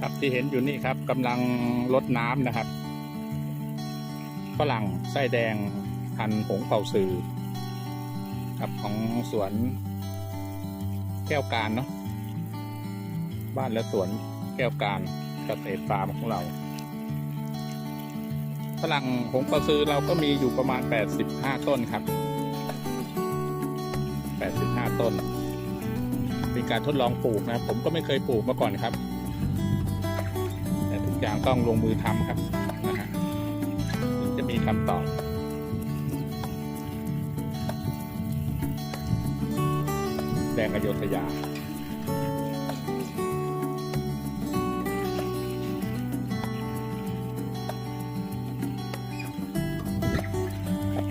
ครับที่เห็นอยู่นี่ครับกำลังลดน้ำนะครับฝรั่งไส้แดงพันธุ์หงเป่าซือครับของสวนแก้วการเนาะบ้านและสวนแก้วการเกษตรฟาร์มของเราฝรั่งหงเป่าซือเราก็มีอยู่ประมาณ 85 ต้นครับ 85 ต้น เป็นการทดลองปลูกนะผมก็ไม่เคยปลูกมาก่อนครับ อย่างต้องลงมือทำครับนะฮะถึงจะมีคำตอบแดงอโยธยา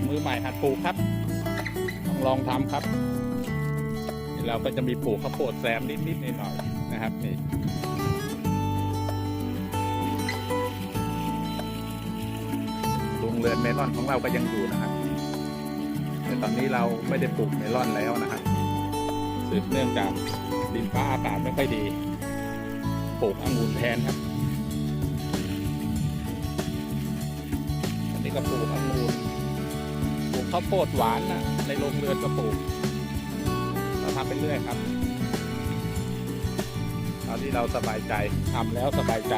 มือใหม่หัดปลูกครับต้องลองทำครับ เราก็จะมีปลูกข้าวโพดแซมนิดๆหน่อยๆนะครับนี่ เรือนเมลอนของเราก็ยังอยู่นะครับแต่ตอนนี้เราไม่ได้ปลูกเมลอนแล้วนะครับสืบเนื่องจากดินฟ้าอากาศไม่ค่อยดี ปลูกองุ่นแทนครับอันนี้ก็ปลูกองุ่นปลูกข้าวโพดหวานนะในโรงเรือนก็ปลูกเราทำไปเรื่อยครับเอาที่เราสบายใจทำแล้วสบายใจ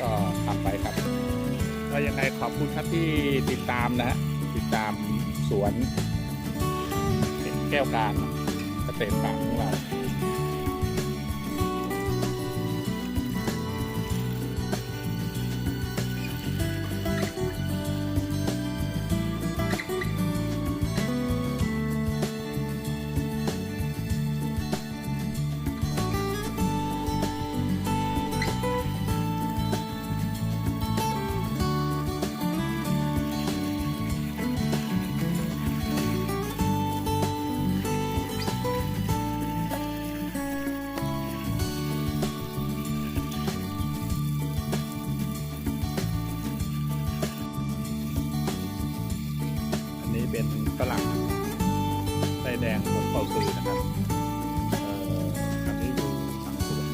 ก็ทำไปครับ ก็ยังไงขอบคุณครับที่ติดตามนะฮะติดตามสวนแก้วการเกษตรฟาร์มของเรา เป่าซือนะครับอันนี้อยู่หลังสวน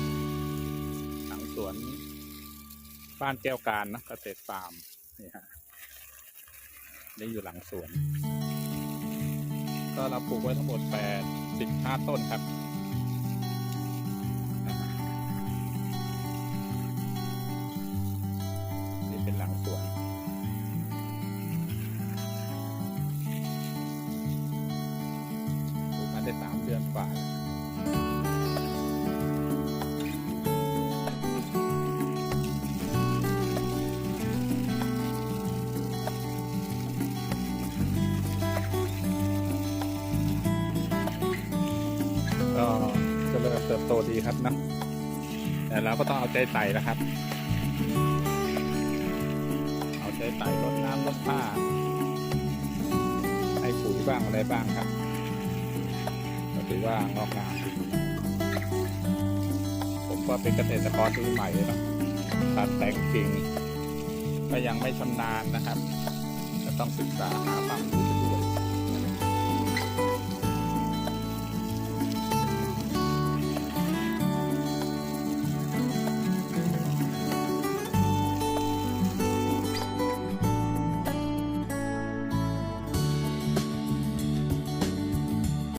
หลังสวน บ้านแก้วการนะเกษตรฟาร์มนี่ฮะนี่อยู่หลังสวน ก็เราปลูกไว้ทั้งหมดแปดสิบห้าต้นครับ อนกว่าก็เจริญเติบโตดีครับนะแต่เราก็ต้องเอาใจใส่นะครับ เอาใจใส่รดน้ำรดผ้าให้ปุ๋ยบ้างอะไรบ้างครับ ถือว่างอกงามผมก็เป็นเกษตรกรรุ่นใหม่เลยนะตัดแต่งกิ่งก็ยังไม่ชำนาญนะครับ จะต้องศึกษาหาความรู้ไป